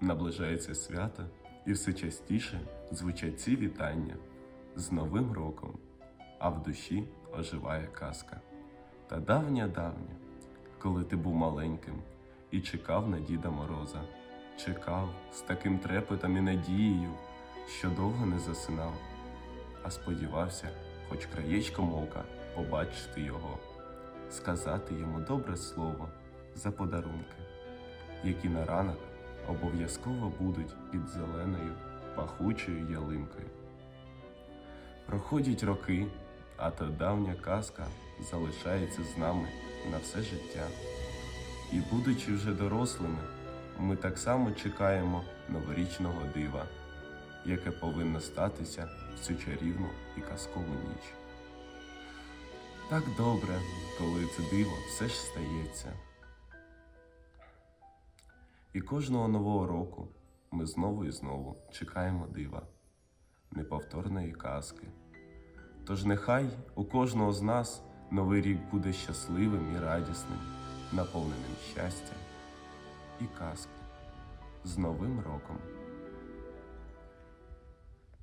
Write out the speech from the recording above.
Наближається свято, і все частіше звучать ці вітання. З Новим роком, а в душі оживає казка. Та давня давня, коли ти був маленьким і чекав на Діда Мороза, чекав з таким трепетом і надією, що довго не засинав, а сподівався, хоч краєчком ока побачити його, сказати йому добре слово за подарунки, які на ранок обов'язково будуть під зеленою пахучою ялинкою. Проходять роки, а та давня казка залишається з нами на все життя. І, будучи вже дорослими, ми так само чекаємо новорічного дива, яке повинно статися в цю чарівну і казкову ніч. Так добре, коли це диво все ж стається. І кожного нового року ми знову і знову чекаємо дива, неповторної казки. Тож нехай у кожного з нас новий рік буде щасливим і радісним, наповненим щастям і казки з Новим роком!